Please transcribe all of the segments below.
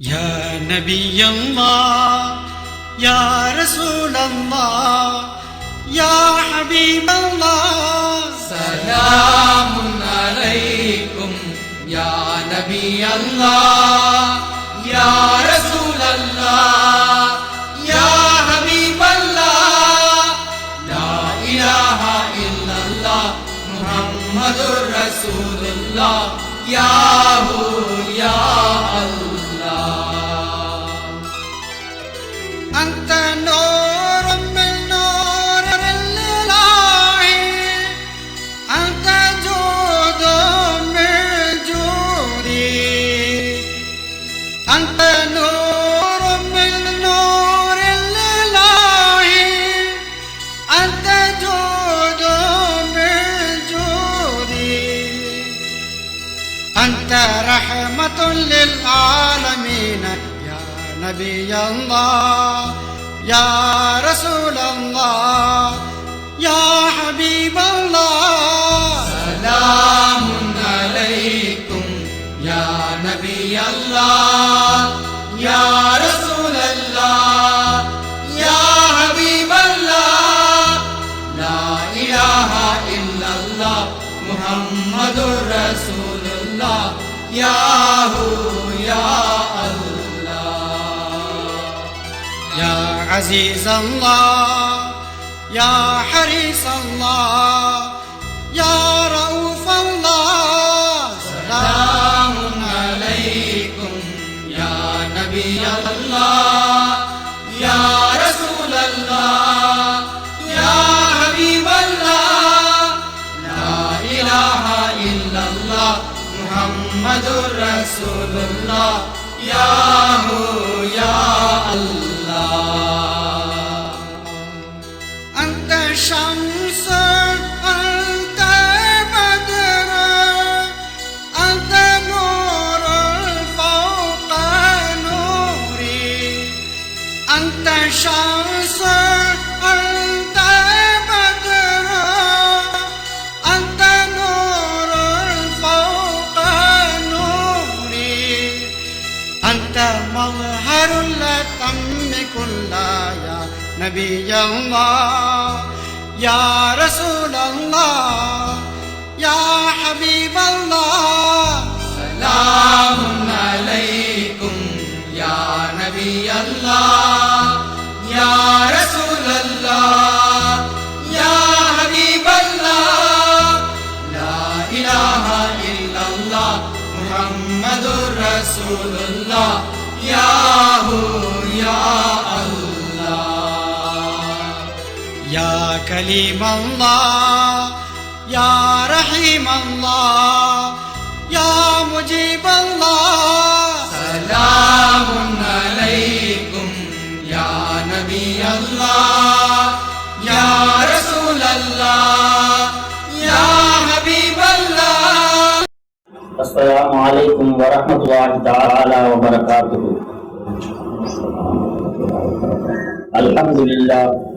يا نبي الله يا رسول الله يا حبيب الله سلام عليكم يا نبي الله يا رسول الله يا حبيب الله لا إله إلا الله محمد رسول الله يا هو نبي الله يا رسول الله يا حبيب الله. لا إله إلا الله محمد رسول الله. يا هو يا الله. يا عزيز الله يا حريص الله يا نبي الله يا رسول الله يا حبيب الله لا إله إلا الله محمد رسول الله يا هو يا رسول الله يا حبيب الله سلام عليكم يا نبي الله يا رسول الله يا حبيب الله لا إله إلا الله محمد رسول الله يا هو يا كليم الله يا رحيم الله يا مجيب الله. سلام عليكم يا نبي الله يا رسول الله يا حبيب الله. السلام عليكم ورحمة الله تعالى وبركاته. الحمد لله.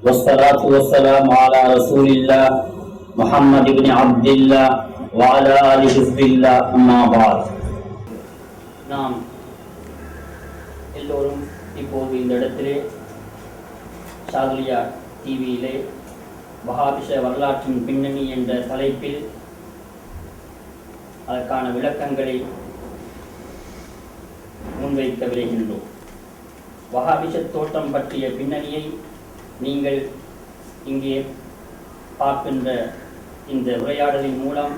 والصلاة والسلام على رسول الله محمد بن عبد الله وعلى آل حزب الله أما بعد நாம் எல்லோரும் இப்போது இந்த இடத்திலே ஷாதுலியா டிவியிலே வஹாபிஷ வரலாற்றின் பின்னணி என்ற தலைப்பில் அதற்கான விளக்கங்களை முன்வைக்க விரைகின்றோம் வஹாபிஷ தோட்டம் பற்றிய பின்னணியை நீங்கள் இங்கே பார்க்கின்ற இந்த உரையாடலின் மூலம்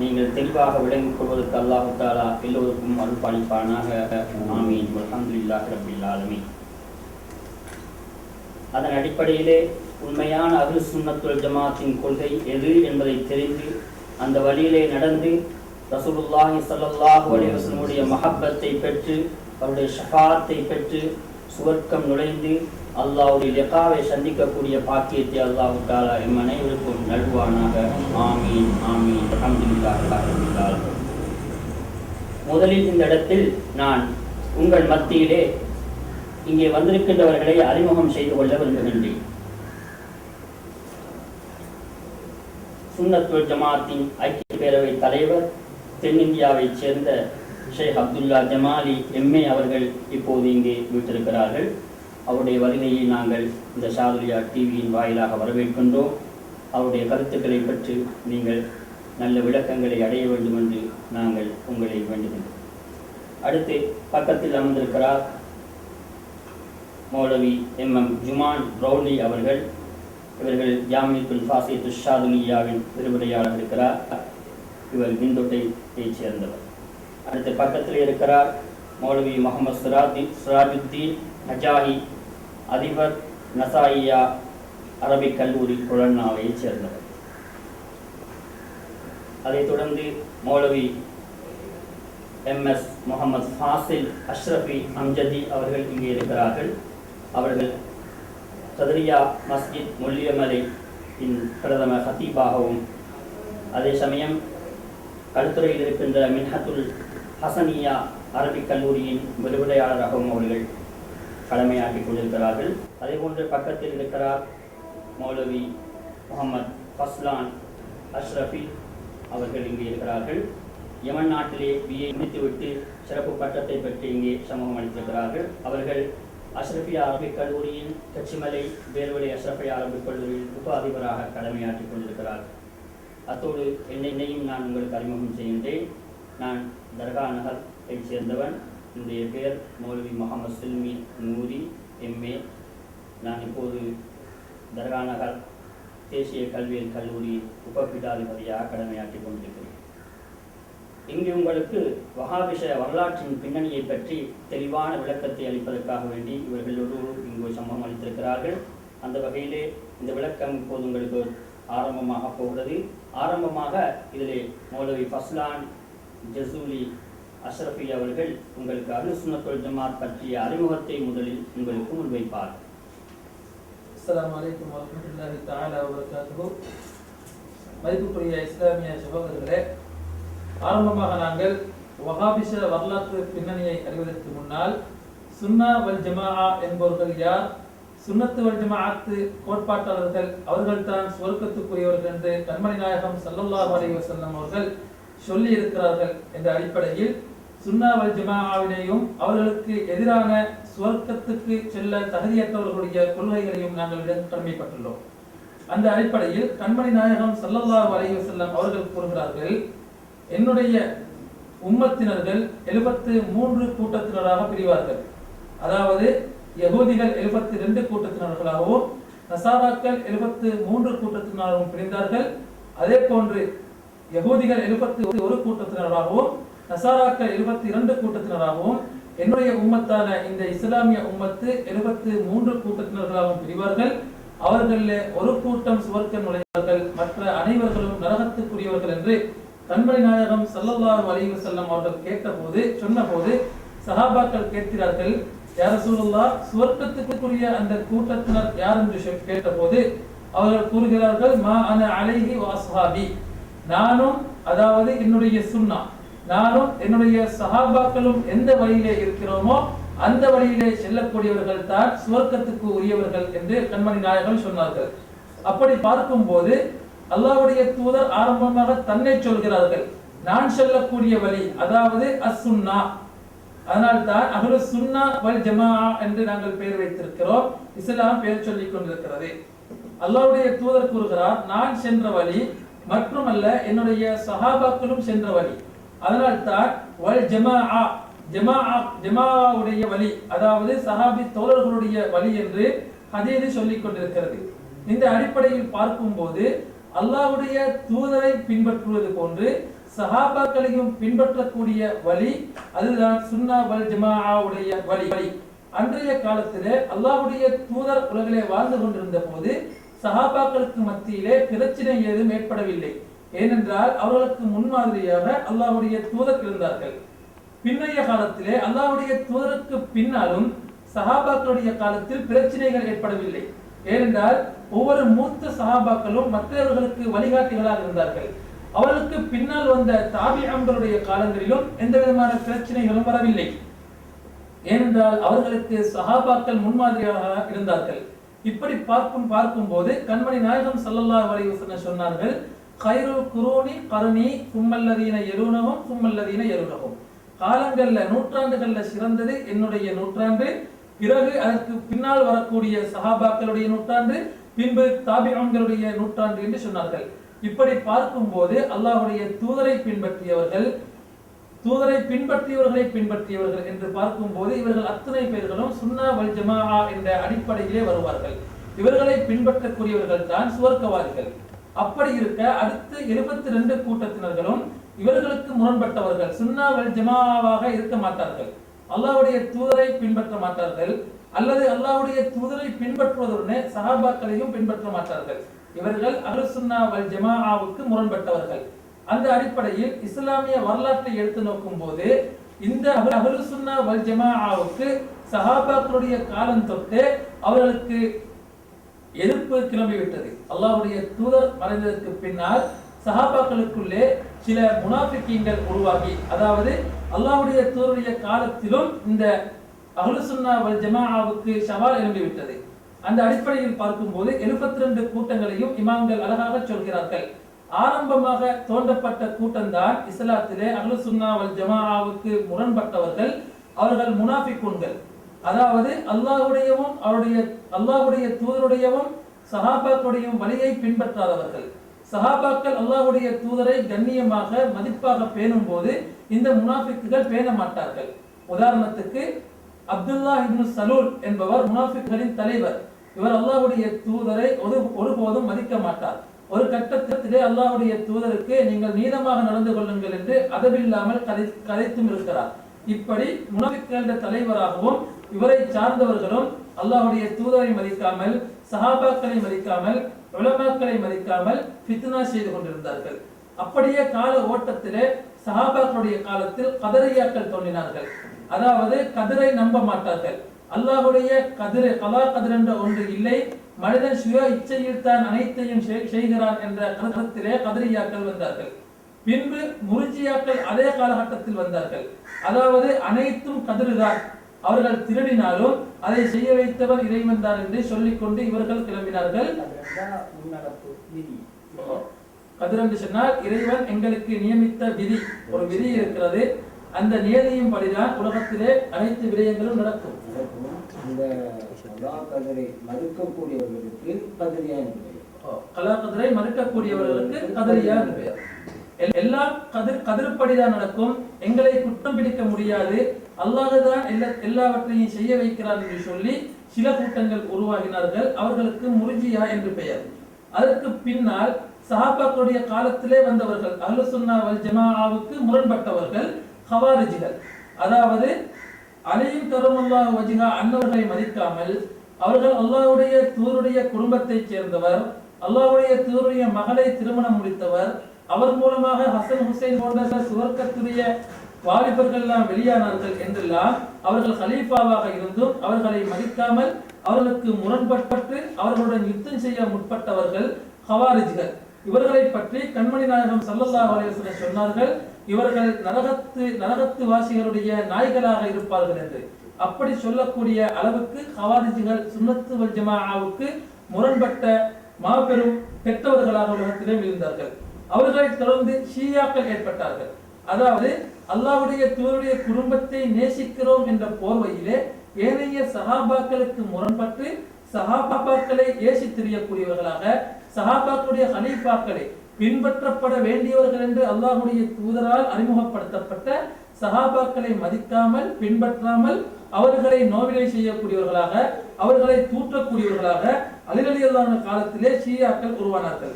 நீங்கள் தெளிவாக விளங்கிக் கொள்வதற்கு அல்லாஹு தாலா எல்லோருக்கும் அருள்பாலிப்பானாக. ஆமீன். அல்ஹம்துலில்லாஹி ரப்பில் ஆலமீன். அதன் அடிப்படையிலே உண்மையான அஹ்லு சுண்ணத்துல் ஜமாத்தின் கொள்கை எது என்பதை தெரிந்து அந்த வழியிலே நடந்து ரசூலுல்லாஹி சல்லாஹூ அலி வசனுடைய மஹப்பத்தை பெற்று அவருடைய ஷஃபாத்தை பெற்று சுவர்க்கம் நுழைந்து அல்லாவுடைய லெக்காவை சந்திக்கக்கூடிய பாக்கியத்தை அல்லாஹ் தாலா எம் அனைவருக்கும் நல்வானாக ஆமீன் ஆமீன். அல்ஹம்துலில்லாஹி முதலில் இந்த இடத்தில் நான் உங்கள் மத்தியிலே இங்கே வந்திருக்கின்றவர்களை அறிமுகம் செய்து கொள்ள விரும்புகின்றேன். சுன்னத்துல் ஜமாத்தின் ஐக்கிய பேரவை தலைவர் தென்னிந்தியாவைச் சேர்ந்த ஷேக் அப்துல்லா ஜமாலி எம்ஏ அவர்கள் இப்போது இங்கே வீட்டிருக்கிறார்கள். அவருடைய வருகையை நாங்கள் இந்த ஷாதுலியா டிவியின் வாயிலாக வரவேற்கின்றோம். அவருடைய கருத்துக்களை பற்றி நீங்கள் நல்ல விளக்கங்களை அடைய வேண்டும் என்று நாங்கள் உங்களை வேண்டுகின்றோம். அடுத்து பக்கத்தில் அமர்ந்திருக்கிறார் மௌலவி எம் எம் ஜுமான் ரவுலி அவர்கள். இவர்கள் ஜாமியத்துல் ஃபாசியத்து ஷாதுலியாவின் விரிவுரையாளர் இருக்கிறார். இவர் விந்தொட்டையைச் சேர்ந்தவர். அடுத்து பக்கத்தில் இருக்கிறார் மௌலவி முகமது சிராதி சிராஜுத்தீன் நஜாஹி அதிபர் நசாயியா அரபிக் கல்லூரி குழன்னாவைச் சேர்ந்தவர். அதைத் தொடர்ந்து மௌலவி எம்எஸ் முகமது ஃபாசில் அஷ்ரஃபி அம்ஜதி அவர்கள் இங்கே இருக்கிறார்கள். அவர்கள் சதரியா மஸ்ஜித் முல்லியமலை இன் பிரதம ஹத்தீபாகவும் அதே சமயம் கழுத்துறையில் இருக்கின்ற மின்ஹத்துல் ஹசனியா அரபிக் கல்லூரியின் விரிவுரையாளராகவும் அவர்கள் கடமையாற்றிக் கொண்டிருக்கிறார்கள். அதே போன்று பக்கத்தில் இருக்கிறார் மௌலவி முகமது ஃபஸ்லான் அஷ்ரஃபி அவர்கள் இங்கே இருக்கிறார்கள். யமன் நாட்டிலே பிஏ முடித்துவிட்டு சிறப்பு பட்டத்தை பெற்று இங்கே சமூகம் அளித்திருக்கிறார்கள். அவர்கள் அஷ்ரஃபியா அரபிக் கல்லூரியின் கச்சிமலை வேல்வெளி அஷ்ரஃபியா அரபிக் கல்லூரியில் உப அதிபராக கடமையாற்றிக் கொண்டிருக்கிறார்கள் அத்தோடு என்னையும் நான் உங்களுக்கு அறிமுகம் செய்கின்றேன். நான் தர்கா நகரை சேர்ந்தவன். என்னுடைய பெயர் மௌலவி முகமது சில்மி நூரி. எம்ஏ. நான் இப்போது தர்கா நகர் தேசிய கல்வியல் கல்லூரி உபபீடாதிபதியாக கடமையாற்றிக் கொண்டிருக்கிறேன். இங்கு உங்களுக்கு வகாபிஷ வரலாற்றின் பின்னணியை பற்றி தெளிவான விளக்கத்தை அளிப்பதற்காக வேண்டி இவர்கள் இங்கு சம்பவம் அளித்திருக்கிறார்கள். அந்த வகையிலே இந்த விளக்கம் இப்போது உங்களுக்கு ஆரம்பமாக போகிறது. ஆரம்பமாக இதிலே மௌலவி ஃபஸ்லான் ஜசூலி அஷ்ரஃபி அவர்கள் உங்களுக்கு அலுசுனத்துல் ஜமாத் பற்றிய அறிமுகத்தை முதலில் உங்களுக்கு முன்வைப்பார். அஸ்லாம் வலைக்கம் வரமத்துல்லாஹி தாலா வபரகாத்துஹு. மதிப்புக்குரிய இஸ்லாமிய சகோதரர்களே ஆரம்பமாக நாங்கள் வகாபிஷ வரலாற்று பின்னணியை அறிவதற்கு முன்னால் சுன்னா வல் ஜமாஆ என்பவர்கள் யார்? சுன்னத்து வல் ஜமாஅத்து கோட்பாட்டாளர்கள் அவர்கள்தான் சுவர்க்கத்துக்குரியவர்கள் என்று கண்மணி நாயகம் ஸல்லல்லாஹு அலைஹி வஸல்லம் அவர்கள் சொல்லி இருக்கிறார்கள் என்ற அடிப்படையில் சுன்னாவல் ஜமாவினையும் அவர்களுக்கு எதிரான சுவர்க்கத்துக்கு செல்ல தகுதியற்றவர்களுடைய கொள்கைகளையும் நாங்கள் கடமைப்பட்டுள்ளோம். அந்த அடிப்படையில் கண்மணி நாயகம் சல்லல்லா வரைய செல்லம் அவர்கள் கூறுகிறார்கள் என்னுடைய உம்மத்தினர்கள் எழுபத்து மூன்று கூட்டத்தினராக பிரிவார்கள். அதாவது யகூதிகள் எழுபத்தி ரெண்டு கூட்டத்தினர்களாகவும் நசாராக்கள் எழுபத்து மூன்று கூட்டத்தினராகவும் பிரிந்தார்கள். அதே போன்று யகூதிகள் எழுபத்தி ஒரு கூட்டத்தினராகவும் நசாராக்கள் எழுபத்தி இரண்டு கூட்டத்தினராகவும் என்னுடைய உம்மத்தான இந்த இஸ்லாமிய உம்மத்து எழுபத்து மூன்று கூட்டத்தினர்களாகவும் பிரிவார்கள். அவர்களில் ஒரு கூட்டம் சுவர்க்க நுழைவார்கள் மற்ற அனைவர்களும் நரகத்துக்குரியவர்கள் என்று கண்மணி நாயகம் ஸல்லல்லாஹு அலைஹி செல்லம் அவர்கள் கேட்டபோது சொன்னபோது சஹாபாக்கள் கேட்கிறார்கள் யார சூழல்லா சுவர்க்கத்துக்குரிய அந்த கூட்டத்தினர் யார்? என்று கேட்டபோது அவர்கள் கூறுகிறார்கள் மா அன அலைஹி வாஸ்ஹாபி நானும் அதாவது என்னுடைய சுன்னா நானும் என்னுடைய சஹாபாக்களும் எந்த வழியிலே இருக்கிறோமோ அந்த வழியிலே செல்லக்கூடியவர்கள் தான் சுவர்க்கத்துக்கு உரியவர்கள் என்று கண்மணி நாயகர்கள் சொன்னார்கள். அப்படி பார்க்கும்போது அல்லாவுடைய தூதர் ஆரம்பமாக தன்னை சொல்கிறார்கள் நான் சொல்லக்கூடிய வழி அதாவது அசுன்னா. அதனால் தான் அகல சுன்னா வல் ஜமா என்று நாங்கள் பெயர் வைத்திருக்கிறோம். இஸ்லாம் பெயர் சொல்லிக் கொண்டிருக்கிறது. அல்லாவுடைய தூதர் கூறுகிறார் நான் சென்ற வழி மற்றுமல்ல என்னுடைய சஹாபாக்களும் சென்ற வழி. அதனால் தான் வல் ஜமா ஜமாஆ வழி அதாவது சஹாபி தோழர்களுடைய வழி என்று ஹதீது சொல்லிக் கொண்டிருக்கிறது. இந்த அடிப்படையில் பார்க்கும்போது அல்லாஹ்வுடைய தூதரை பின்பற்றுவது போன்று சஹாபாக்களையும் பின்பற்றக்கூடிய வழி அதுதான் சுன்னா வல் ஜமாஆவுடைய வழி வழி. அன்றைய காலத்திலே அல்லாஹ்வுடைய தூதர் உலகிலே வாழ்ந்து கொண்டிருந்த போது சஹாபாக்களுக்கு மத்தியிலே பிரச்சனை ஏதும் ஏற்படவில்லை. ஏனென்றால் அவர்களுக்கு முன்மாதிரியாக அல்லாவுடைய தூதர் இருந்தார்கள். பின்னைய காலத்திலே அல்லாவுடைய தூதருக்கு பின்னாலும் சஹாபாக்களுடைய காலத்தில் பிரச்சனைகள் ஏற்படவில்லை. ஏனென்றால் ஒவ்வொரு மூத்த சஹாபாக்களும் மற்றவர்களுக்கு வழிகாட்டிகளாக இருந்தார்கள். அவர்களுக்கு பின்னால் வந்த தாபியங்களுடைய காலங்களிலும் எந்த விதமான பிரச்சனைகளும் வரவில்லை. ஏனென்றால் அவர்களுக்கு சஹாபாக்கள் முன்மாதிரியாக இருந்தார்கள். இப்படி பார்க்கும் பார்க்கும்போது கண்மணி நாயகம் சல்லல்லா அலைஹி சொன்னார்கள் கைரு குரோனி கருணி கும்மல்லதீன எருணவும் கும்மல்லதீன எருணவும் காலங்கள்ல நூற்றாண்டுகள்ல சிறந்தது என்னுடைய நூற்றாண்டு பிறகு அதற்கு பின்னால் வரக்கூடிய சஹாபாக்களுடைய நூற்றாண்டு பின்பு தாபிகளுடைய நூற்றாண்டு என்று சொன்னார்கள். இப்படி பார்க்கும்போது அல்லாஹுடைய தூதரை பின்பற்றியவர்கள் தூதரை பின்பற்றியவர்களை பின்பற்றியவர்கள் என்று பார்க்கும்போது இவர்கள் அத்தனை பேர்களும் சுன்னா வல் ஜமாஆ என்ற அடிப்படையிலே வருவார்கள். இவர்களை பின்பற்றக்கூடியவர்கள் தான் சுவர்க்கவாதிகள். அப்படி இருக்க அடுத்து எழுபத்தி ரெண்டு கூட்டத்தினர்களும் இவர்களுக்கு முரண்பட்டவர்கள் சுன்னா வல் இருக்க மாட்டார்கள். அல்லாவுடைய தூதரை பின்பற்ற மாட்டார்கள். அல்லது அல்லாவுடைய தூதரை பின்பற்றுவதுடனே சஹாபாக்களையும் பின்பற்ற மாட்டார்கள். இவர்கள் அஹ்லு சுன்னா வல் ஜமாஆவுக்கு முரண்பட்டவர்கள். அந்த அடிப்படையில் இஸ்லாமிய வரலாற்றை எடுத்து நோக்கும் போது இந்த அஹ்லு சுன்னா வல் சஹாபாக்களுடைய காலம் தொட்டு அவர்களுக்கு எதிர்ப்பு கிளம்பிவிட்டது. அல்லாவுடைய தூதர் மறைந்ததற்கு பின்னால் சஹாபாக்களுக்குள்ளே சில முனாஃபிக்கீங்கள் உருவாகி அதாவது அல்லாவுடைய தூதருடைய காலத்திலும் இந்த அஹ்லு சுன்னா வல் ஜமாஆவுக்கு சவால் எழும்பிவிட்டது. அந்த அடிப்படையில் பார்க்கும்போது 72 ரெண்டு கூட்டங்களையும் இமாம்கள் அழகாக சொல்கிறார்கள். ஆரம்பமாக தோன்றப்பட்ட கூட்டம்தான் இஸ்லாத்திலே அஹ்லு சுன்னாவல் ஜமாவுக்கு முரண்பட்டவர்கள் அவர்கள் முனாஃபிக்குன்கள் அதாவது அல்லாஹ்வுடையவும் அவருடைய அல்லாஹுடைய தூதருடையவும் சஹாபாக்களுடையும் வழியை பின்பற்றாதவர்கள். சஹாபாக்கள் அல்லாஹுடைய தூதரை கண்ணியமாக மதிப்பாக பேணும் போது இந்த முனாஃபிக்குகள் பேண மாட்டார்கள் உதாரணத்துக்கு அப்துல்லா இப்னு சலூல் என்பவர் முனாஃபிக்களின் தலைவர். இவர் அல்லாஹ்வுடைய தூதரை ஒரு ஒருபோதும் மதிக்க மாட்டார் ஒரு கட்டத்திலே அல்லாஹுடைய தூதருக்கு நீங்கள் நீதமாக நடந்து கொள்ளுங்கள் என்று அதவில்லாமல் கதை கதைத்தும் இருக்கிறார். இப்படி முனாஃபிக்களுடைய தலைவராகவும் இவரை சார்ந்தவர்களும் அல்லாஹுடைய தூதரை மதிக்காமல் சஹாபாக்களை மதிக்காமல் உலமாக்களை மதிக்காமல் ஃபித்னா செய்து கொண்டிருந்தார்கள். அப்படியே கால ஓட்டத்திலே சஹாபாக்களுடைய காலத்தில் கதரியாக்கள் தோன்றினார்கள். அதாவது கதிரை நம்ப மாட்டார்கள். அல்லாஹுடைய கதிர் கலா கதிர் என்ற ஒன்று இல்லை. மனிதன் சுய இச்சையில் தான் அனைத்தையும் செய்கிறான் என்ற கருத்திலே கதிரியாக்கள் வந்தார்கள். பின்பு முருஜியாக்கள் அதே காலகட்டத்தில் வந்தார்கள். அதாவது அனைத்தும் கதிர்தான். அவர்கள் திருடினாலும் அதை செய்ய வைத்தவர் இறைவன் தான் என்று சொல்லிக்கொண்டு இவர்கள் கிளம்பினார்கள். கதிர் என்று சொன்னால் இறைவன் எங்களுக்கு நியமித்த விதி. ஒரு விதி இருக்கிறது. அந்த நியதியின் படிதான் உலகத்திலே அனைத்து விடயங்களும் நடக்கும். அந்த சதா கதிரை மறுக்கக்கூடியவர்களுக்கு கதிரியா என்று கலா கதிரை மறுக்கக்கூடியவர்களுக்கு கதிரியா என்று பெயர். எல்- எல்லாம் கதிர் கதிர்படிதான் நடக்கும். எங்களை குற்றம் பிடிக்க முடியாது. அல்லாஹ்தான் எல்லா எல்லாவற்றையும் செய்ய வைக்கிறார் என்று சொல்லி சில கூட்டங்கள் உருவாகினார்கள். அவர்களுக்கு முருஜியா என்று பெயர். அதற்கு பின்னால் சஹாபாக்களுடைய காலத்திலே வந்தவர்கள் அஹ்லு சுன்னா வல் ஜமாஆவுக்கு முரண்பட்டவர்கள் ஹவாரிஜிகள் அதாவது அலியும் கருமல்லாஹ் வஜிஹா அன்னவர்களை மதிக்காமல் அவர்கள் அல்லாஹ்வுடைய தூருடைய குடும்பத்தைச் சேர்ந்தவர் அல்லாஹ்வுடைய தூருடைய மகளை திருமணம் முடித்தவர் அவர் மூலமாக ஹசன் ஹுசைன் போன்ற சுவர்க்கத்துடைய வாலிபர்கள் எல்லாம் வெளியானார்கள் என்றெல்லாம் அவர்கள் ஹலீஃபாவாக இருந்தும் அவர்களை மதிக்காமல் அவர்களுக்கு முரண்பட்டு அவர்களுடன் யுத்தம் செய்ய முற்பட்டவர்கள் ஹவாரிஜ்கள் இவர்களை பற்றி கண்மணி நாயகம் சல்லல்லா அலைஹி சொன்னார்கள் இவர்கள் நரகத்து நரகத்து வாசிகளுடைய நாய்களாக இருப்பார்கள் என்று. அப்படி சொல்லக்கூடிய அளவுக்கு ஹவாரிஜிகள் சுன்னத்து வல் முரண்பட்ட மாபெரும் பெற்றவர்களாக உலகத்திலே இருந்தார்கள் அவர்களை தொடர்ந்து ஷியாக்கள் ஏற்பட்டார்கள். அதாவது அல்லாவுடைய தூருடைய குடும்பத்தை நேசிக்கிறோம் என்ற போர்வையிலே ஏனைய சகாபாக்களுக்கு முரண்பட்டு சஹாபாக்களை ஏசி தெரியக்கூடியவர்களாக சஹாபாக்களுடைய ஹலீஃபாக்களை பின்பற்றப்பட வேண்டியவர்கள் என்று அல்லாஹுடைய தூதரால் அறிமுகப்படுத்தப்பட்ட சஹாபாக்களை மதிக்காமல் பின்பற்றாமல் அவர்களை நோவிலை செய்யக்கூடியவர்களாக அவர்களை தூற்றக்கூடியவர்களாக அலிரலியல்லான காலத்திலே ஷியாக்கள் உருவானார்கள்.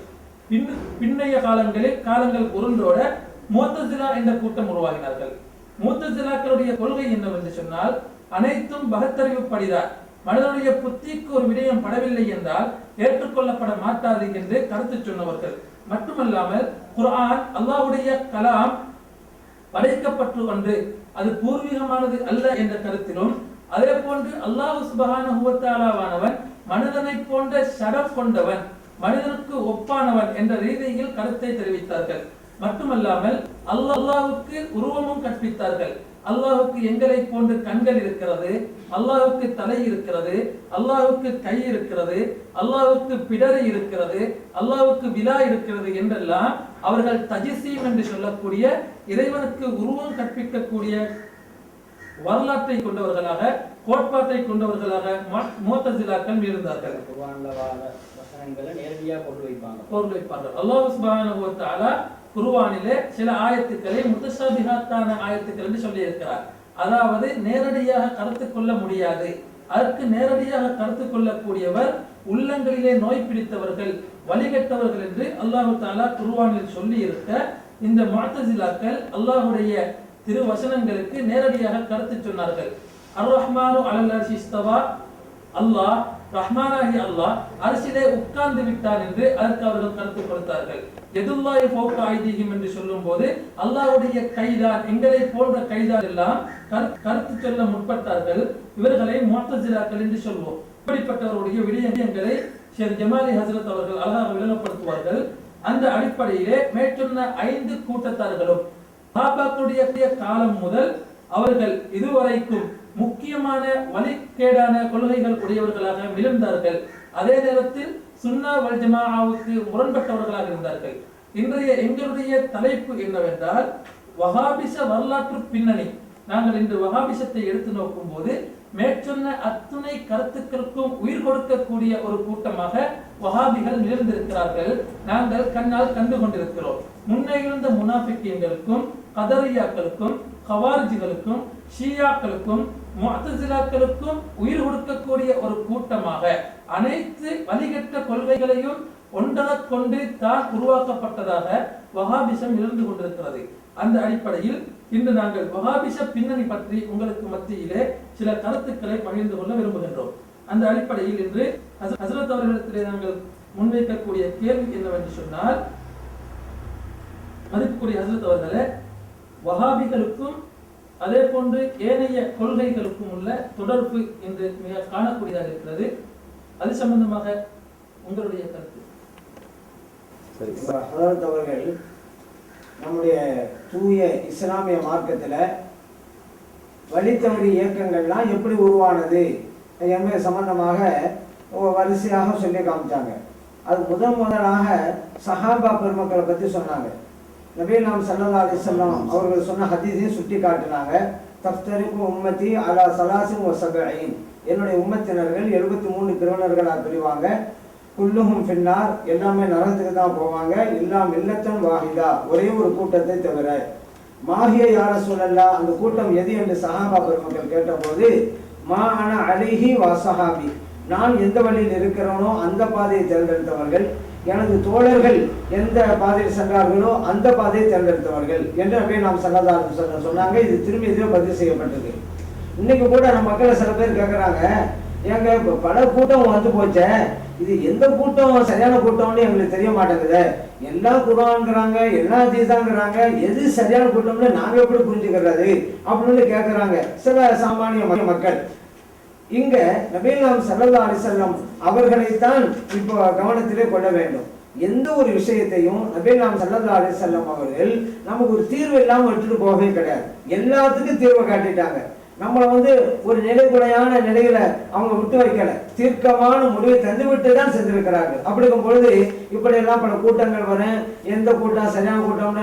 பின் பின்னைய காலங்களில் காலங்கள் உருண்டோட மூத்தசிலா என்ற கூட்டம் உருவாகினார்கள். மூத்தசிலாக்களுடைய கொள்கை என்னவென்று சொன்னால் அனைத்தும் பகத்தறிவு படிதான். மனிதனுடைய புத்திக்கு ஒரு விடயம் படவில்லை என்றால் ஏற்றுக்கொள்ளப்பட மாட்டாது என்று கருத்து சொன்னவர்கள். மட்டுமல்லாமல் குரான் அல்லாஹ்வுடைய கலாம் படைக்கப்பட்டு ஒன்று அது பூர்வீகமானது அல்ல என்ற கருத்திலும் அதே போன்று அல்லாஹ் சுபகானவன் மனிதனை போன்ற சடம் கொண்டவன் மனிதனுக்கு ஒப்பானவன் என்ற ரீதியில் கருத்தை தெரிவித்தார்கள். மட்டுமல்லாமல் அல்லாஹ் அல்லாஹ்வுக்கு உருவமும் கற்பித்தார்கள். அல்லாஹ்வுக்கு எங்களை போன்று கண்கள் இருக்கிறது அல்லாஹ்வுக்கு தலை இருக்கிறது அல்லாஹ்வுக்கு கை இருக்கிறது அல்லாஹ்வுக்கு பிடரி இருக்கிறது அல்லாஹ்வுக்கு விலா இருக்கிறது என்றெல்லாம் அவர்கள் தஜிசீம் என்று சொல்லக்கூடிய இறைவனுக்கு உருவம் கற்பிக்கக்கூடிய வரலாற்றை கொண்டவர்களாக கோட்பாட்டை கொண்டவர்களாக மோத்தசிலாக்கள் இருந்தார்கள். குர்ஆன்ல வார வசனங்களை நேரடியா கொண்டு வைப்பார்கள். அல்லாஹ் குருவானிலே சில ஆயத்துக்களை முத்தஷாபிஹாத்தான ஆயத்துக்கள் என்று சொல்லியிருக்கிறார். அதாவது நேரடியாக கருத்து கொள்ள முடியாது. அதற்கு நேரடியாக கருத்து கொள்ளக்கூடியவர் உள்ளங்களிலே நோய் பிடித்தவர்கள் வழிகட்டவர்கள் என்று அல்லாஹ் தாலா குருவானில் சொல்லி இருக்க இந்த மாத்தசிலாக்கள் அல்லாஹுடைய திருவசனங்களுக்கு நேரடியாக கருத்து சொன்னார்கள். அர் ரஹ்மானு அலல் இஸ்தவா. அல்லாஹ் ரஹ்மானாகி அல்லாஹ் அரசிலே உட்கார்ந்து விட்டான் என்று அதற்கு அவர்கள் கருத்து கொடுத்தார்கள். எதுல்லாய் போக்கு ஐதீகம் என்று சொல்லும் போது அல்லாவுடைய கைதார் எங்களை போன்ற கைதார் எல்லாம் கருத்து சொல்ல முற்பட்டார்கள். இவர்களை முஅத்தசிலாக்கள் என்று சொல்வோம். இப்படிப்பட்டவருடைய விடயங்களை ஷேர் ஜமாலி ஹசரத் அவர்கள் அழகாக விளங்கப்படுத்துவார்கள். அந்த அடிப்படையிலே மேற்சொன்ன ஐந்து கூட்டத்தார்களும் சஹாபாக்களுடைய காலம் முதல் அவர்கள் இதுவரைக்கும் முக்கியமான வழிகேடான கொள்கைகள் உடையவர்களாக விழுந்தார்கள் அதே நேரத்தில் சுன்னா வல் முரண்பட்டவர்களாக இருந்தார்கள். இன்றைய எங்களுடைய தலைப்பு என்னவென்றால் வஹாபிச வரலாற்று பின்னணி. நாங்கள் இன்று வகாபிசத்தை எடுத்து நோக்கும் போது மேற்சொன்ன அத்துணை கருத்துக்களுக்கும் உயிர் கொடுக்கக்கூடிய ஒரு கூட்டமாக வகாபிகள் நிகழ்ந்திருக்கிறார்கள். நாங்கள் கண்ணால் கண்டு கொண்டிருக்கிறோம். முன்னே இருந்த முனாஃபிக்கியங்களுக்கும் கதரியாக்களுக்கும் கவாரிஜிகளுக்கும் ஷியாக்களுக்கும் முஅத்தசிலாக்களுக்கும் உயிர் கொடுக்கக்கூடிய ஒரு கூட்டமாக அனைத்து வழிகட்ட கொள்கைகளையும் ஒன்றாக கொண்டு தான் உருவாக்கப்பட்டதாக வகாபிசம் இருந்து கொண்டிருக்கிறது. அந்த அடிப்படையில் இன்று நாங்கள் வகாபிச பின்னணி பற்றி உங்களுக்கு மத்தியிலே சில கருத்துக்களை பகிர்ந்து கொள்ள விரும்புகின்றோம். அந்த அடிப்படையில் இன்று ஹசரத் அவர்களிடத்திலே நாங்கள் முன்வைக்கக்கூடிய கேள்வி என்னவென்று சொன்னால் மதிப்புக்குரிய ஹசரத் அவர்களே வகாபிகளுக்கும் அதே போன்று ஏனைய கொள்கைகளுக்கும் உள்ள தொடர்பு என்று மிக காணக்கூடியதாக இருக்கிறது. அது சம்பந்தமாக உங்களுடைய கருத்து. இப்ப ஹதரத் அவர்கள் நம்முடைய தூய இஸ்லாமிய மார்க்கத்துல வழித்தவறி இயக்கங்கள்லாம் எப்படி உருவானது என்பது சம்பந்தமாக வரிசையாக சொல்லி காமிச்சாங்க. அது முதன் முதலாக சஹாபா பெருமக்களை பற்றி சொன்னாங்க. நபீ நாம் சல்லா அலிசல்லாம் அவர்கள் சொன்ன ஹதீஸையும் சுட்டி காட்டினாங்க. தப்தரிக்கு உம்மத்தி அலா சலாசின் வசகைன் என்னுடைய உம்மத்தினர்கள் எழுபத்தி மூணு பிரிவினர்களாக பிரிவாங்க. குல்லுகும் பின்னார் எல்லாமே நரகத்துக்கு தான் போவாங்க. எல்லாம் இல்லத்தன் வாகிதா ஒரே ஒரு கூட்டத்தை தவிர. மாகிய யார சொல்லல்லா அந்த கூட்டம் எது என்று சஹாபா பெருமக்கள் கேட்டபோது மா அன அலிஹி வசஹாபி நான் எந்த வழியில் இருக்கிறோனோ அந்த பாதையை தேர்ந்தெடுத்தவர்கள். எனது தோழர்கள் எந்த பாதையில் சென்றார்களோ அந்த பாதையை தேர்ந்தெடுத்தவர்கள் என்று அப்படியே நாம் சல்லதாரம் சொன்னாங்க. இது திரும்பி எதிரோ பதிவு செய்யப்பட்டது. இன்னைக்கு கூட நம்ம மக்களை சில பேர் கேட்குறாங்க ஏங்க இப்போ பல கூட்டம் வந்து போச்ச. இது எந்த கூட்டம்? சரியான கூட்டம்னு எங்களுக்கு தெரிய மாட்டேங்குது. எல்லா குரான்ங்கிறாங்க எல்லா தீசாங்கிறாங்க எது சரியான கூட்டம்னு நாங்க எப்படி புரிஞ்சுக்கிறது? அப்படின்னு கேட்குறாங்க சில சாமானிய மக்கள். இங்க நபீல் நாம் சல்லல்லா அலிசல்லம் அவர்களைத்தான் இப்போ கவனத்திலே கொள்ள வேண்டும். எந்த ஒரு விஷயத்தையும் நபீல் நாம் சல்லல்லா அலிசல்லம் அவர்கள் நமக்கு ஒரு தீர்வு இல்லாமல் விட்டுட்டு போகவே கிடையாது. எல்லாத்துக்கும் தீர்வை காட்டிட்டாங்க. நம்மளை வந்து ஒரு நிலைக்குலையான நிலையில அவங்க விட்டு வைக்கல. தீர்க்கமான முடிவை தந்து விட்டு தான் செஞ்சிருக்கிறார்கள் அப்படி இருக்கும் பொழுது இப்படி எல்லாம் பல கூட்டங்கள் வரேன் எந்த கூட்டம் சரியான கூட்டம்னு